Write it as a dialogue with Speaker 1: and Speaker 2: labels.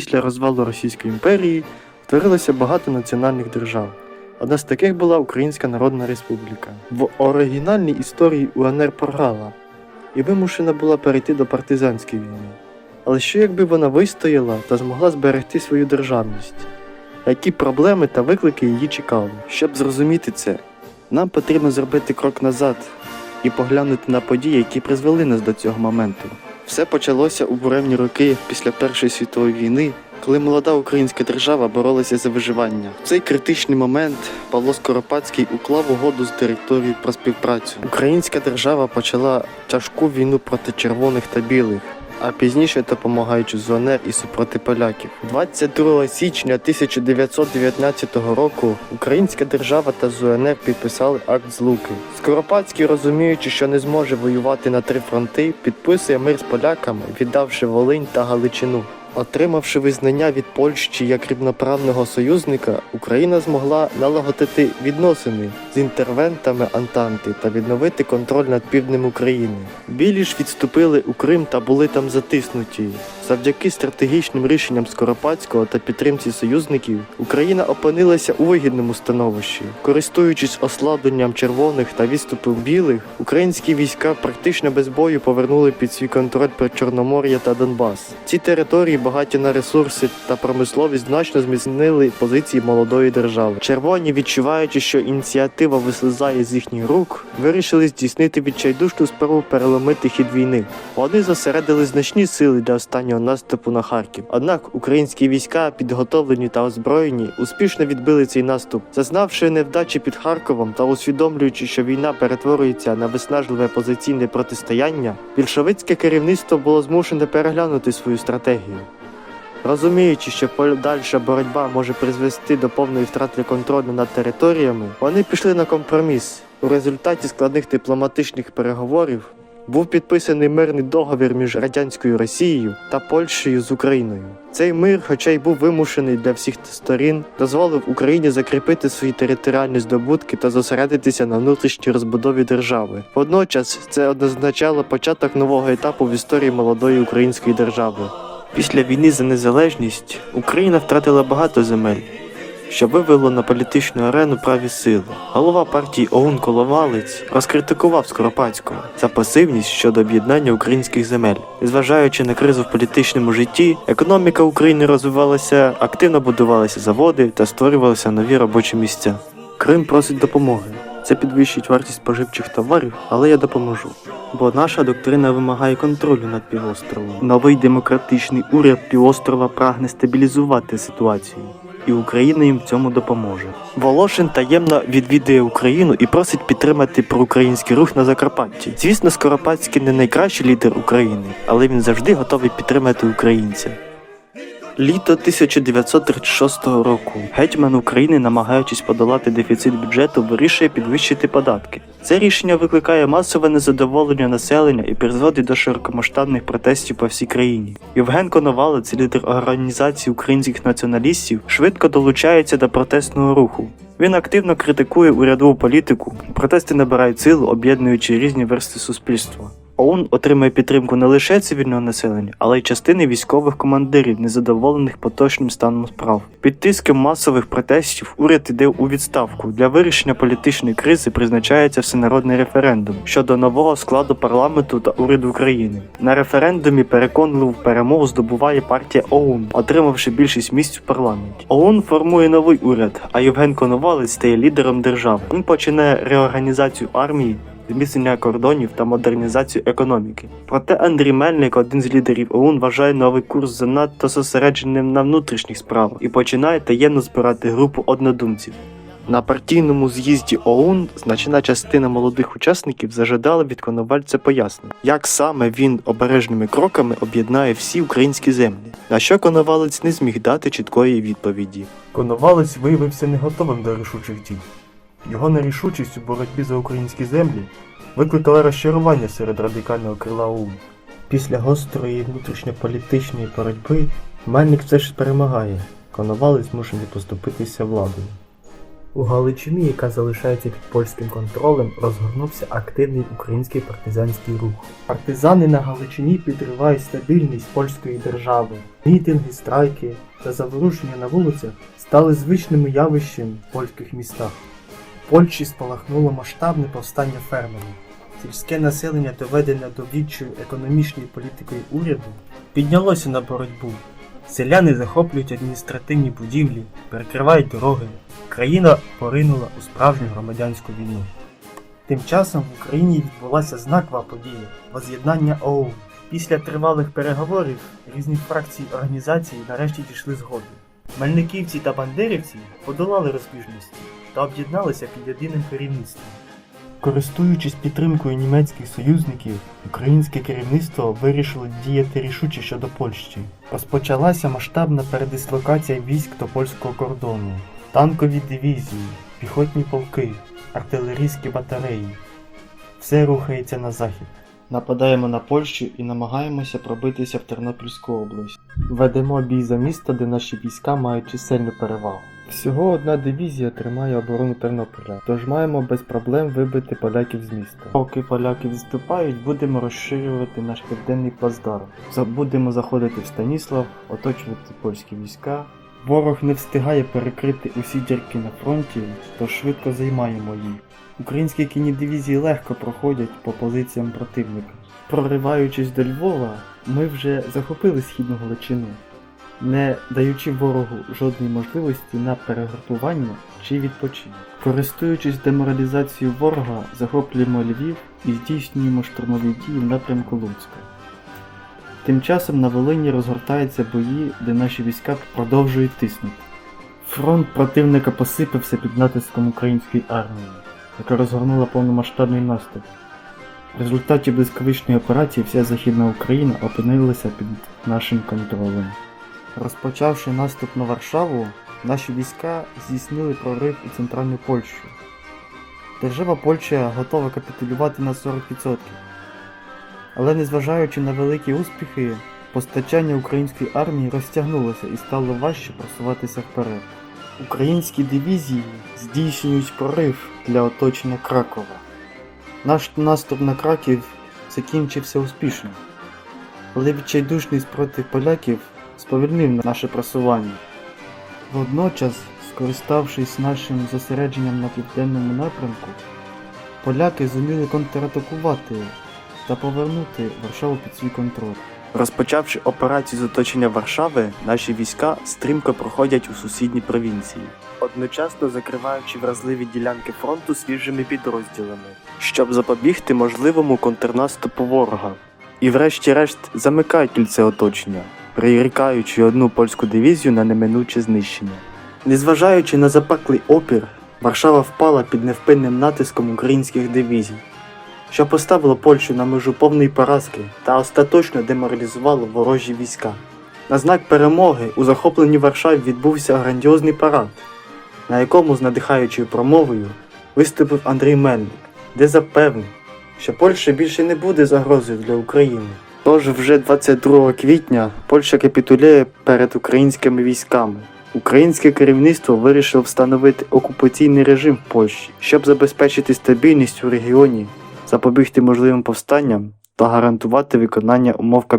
Speaker 1: після розвалу Російської імперії утворилося багато національних держав. Одна з таких була Українська Народна Республіка. В оригінальній історії УНР програла і вимушена була перейти до партизанської війни. Але що якби вона вистояла та змогла зберегти свою державність? Які проблеми та виклики її чекали? Щоб зрозуміти це, нам потрібно зробити крок назад і поглянути на події, які призвели нас до цього моменту. Все почалося у буремні роки після Першої світової війни, коли молода українська держава боролася за виживання. В цей критичний момент Павло Скоропадський уклав угоду з директорією про співпрацю. Українська держава почала тяжку війну проти червоних та білих. А пізніше допомагаючи ЗУНР і супроти поляків. 22 січня 1919 року Українська держава та ЗУНР підписали акт злуки. Скоропадський, розуміючи, що не зможе воювати на три фронти, підписує мир з поляками, віддавши Волинь та Галичину. Отримавши визнання від Польщі як рівноправного союзника, Україна змогла налагодити відносини з інтервентами Антанти та відновити контроль над півднем України. Білі ж відступили у Крим та були там затиснуті. Завдяки стратегічним рішенням Скоропадського та підтримці союзників Україна опинилася у вигідному становищі. Користуючись ослабленням червоних та відступом білих, українські війська практично без бою повернули під свій контроль Чорномор'я та Донбас. Ці території багаті на ресурси та промисловість значно зміцнили позиції молодої держави. Червоні, відчуваючи, що ініціатива вислизає з їхніх рук, вирішили здійснити відчайдушну справу переломити хід війни. Вони зосередили значні сили для останнього наступу на Харків. Однак українські війська, підготовлені та озброєні, успішно відбили цей наступ, зазнавши невдачі під Харковом та усвідомлюючи, що війна перетворюється на виснажливе позиційне протистояння, більшовицьке керівництво було змушене переглянути свою стратегію. Розуміючи, що подальша боротьба може призвести до повної втрати контролю над територіями, вони пішли на компроміс. У результаті складних дипломатичних переговорів був підписаний мирний договір між радянською Росією та Польщею з Україною. Цей мир, хоча й був вимушений для всіх сторін, дозволив Україні закріпити свої територіальні здобутки та зосередитися на внутрішній розбудові держави. Водночас це означало початок нового етапу в історії молодої української держави. Після війни за незалежність Україна втратила багато земель, що вивело на політичну арену праві сили. Голова партії ОУН Коловалець розкритикував Скоропадського за пасивність щодо об'єднання українських земель. Зважаючи на кризу в політичному житті, економіка України розвивалася, активно будувалися заводи та створювалися нові робочі місця. Крим просить допомоги. Це підвищить вартість споживчих товарів, але я допоможу. Бо наша доктрина вимагає контролю над півостровом. Новий демократичний уряд півострова прагне стабілізувати ситуацію. І Україна їм в цьому допоможе. Волошин таємно відвідує Україну і просить підтримати проукраїнський рух на Закарпатті. Звісно, Скоропадський не найкращий лідер України, але він завжди готовий підтримати українця. Літо 1936 року гетьман України, намагаючись подолати дефіцит бюджету, вирішує підвищити податки. Це рішення викликає масове незадоволення населення і призводить до широкомасштабних протестів по всій країні. Євген Коновалець, лідер організації українських націоналістів, швидко долучається до протестного руху. Він активно критикує урядову політику. Протести набирають силу, об'єднуючи різні версти суспільства. ОУН отримує підтримку не лише цивільного населення, але й частини військових командирів, незадоволених поточним станом справ. Під тиском масових протестів уряд іде у відставку. Для вирішення політичної кризи призначається всенародний референдум щодо нового складу парламенту та уряду України. На референдумі переконливу перемогу здобуває партія ОУН, отримавши більшість місць в парламенті. ОУН формує новий уряд, а Євген Коновалець стає лідером держави. Він починає реорганізацію армії зміцнення кордонів та модернізацію економіки. Проте Андрій Мельник, один з лідерів ОУН, вважає новий курс занадто зосередженим на внутрішніх справах і починає таємно збирати групу однодумців. На партійному з'їзді ОУН значна частина молодих учасників зажадала від Коновальця пояснення, як саме він обережними кроками об'єднає всі українські землі, на що Коновалець не зміг дати чіткої відповіді. Коновалець виявився не готовим до рішучих дій. Його нерішучість у боротьбі за українські землі викликала розчарування серед радикального крила ОУН. Після гострої внутрішньополітичної боротьби Мельник все ж перемагає. Коновалець змушений поступитися владою. У Галичині, яка залишається під польським контролем, розгорнувся активний український партизанський рух. Партизани на Галичині підривають стабільність польської держави. Мітинги, страйки та заворушення на вулицях стали звичними явищем в польських містах. Польщі спалахнуло масштабне повстання фермерів. Сільське населення, доведене до відчаю економічною політикою уряду, піднялося на боротьбу. Селяни захоплюють адміністративні будівлі, перекривають дороги. Країна поринула у справжню громадянську війну. Тим часом в Україні відбулася знакова подія воз'єднання ОУН. Після тривалих переговорів різні фракції організації нарешті дійшли згоди. Мельниківці та бандерівці подолали розбіжності та об'єдналися під єдиним керівництвом. Користуючись підтримкою німецьких союзників, українське керівництво вирішило діяти рішуче щодо Польщі. Розпочалася масштабна передислокація військ до польського кордону, танкові дивізії, піхотні полки, артилерійські батареї. Все рухається на захід. Нападаємо на Польщу і намагаємося пробитися в Тернопільську область. Ведемо бій за місто, де наші війська мають чисельну перевагу. Всього одна дивізія тримає оборону Тернополя, тож маємо без проблем вибити поляків з міста. Поки поляки відступають, будемо розширювати наш південний плацдарм. Будемо заходити в Станіслав, оточувати польські війська. Ворог не встигає перекрити усі дірки на фронті, тож швидко займаємо їх. Українські кінні дивізії легко проходять по позиціям противника. Прориваючись до Львова, ми вже захопили східну Галичину, не даючи ворогу жодної можливості на перегрупування чи відпочинок. Користуючись деморалізацією ворога, захоплюємо Львів і здійснюємо штурмові дії в напрямку Луцька. Тим часом на Волині розгортаються бої, де наші війська продовжують тиснути. Фронт противника посипався під натиском української армії, яка розгорнула повномасштабний наступ. В результаті блискавичної операції вся Західна Україна опинилася під нашим контролем. Розпочавши наступ на Варшаву, наші війська здійснили прорив у центральну Польщу. Держава Польща готова капітулювати на 40%. Але незважаючи на великі успіхи, постачання української армії розтягнулося і стало важче просуватися вперед. Українські дивізії здійснюють прорив для оточення Кракова. Наш наступ на Краків закінчився успішно, але відчайдушний спротив поляків сповільнив наше просування. Водночас, скориставшись нашим зосередженням на південному напрямку, поляки зуміли контратакувати та повернути Варшаву під свій контроль. Розпочавши операцію з оточення Варшави, наші війська стрімко проходять у сусідні провінції, одночасно закриваючи вразливі ділянки фронту свіжими підрозділами, щоб запобігти можливому контрнаступу ворога. І врешті-решт замикають кільце оточення, прирікаючи одну польську дивізію на неминуче знищення. Незважаючи на запеклий опір, Варшава впала під невпинним натиском українських дивізій, що поставило Польщу на межу повної поразки та остаточно деморалізувало ворожі війська. На знак перемоги у захопленій Варшаві відбувся грандіозний парад, на якому з надихаючою промовою виступив Андрій Мельник, де запевнив, що Польща більше не буде загрозою для України. Тож вже 22 квітня Польща капітулює перед українськими військами. Українське керівництво вирішило встановити окупаційний режим в Польщі, щоб забезпечити стабільність у регіоні, запобігти можливим повстанням та гарантувати виконання умов капітуляції.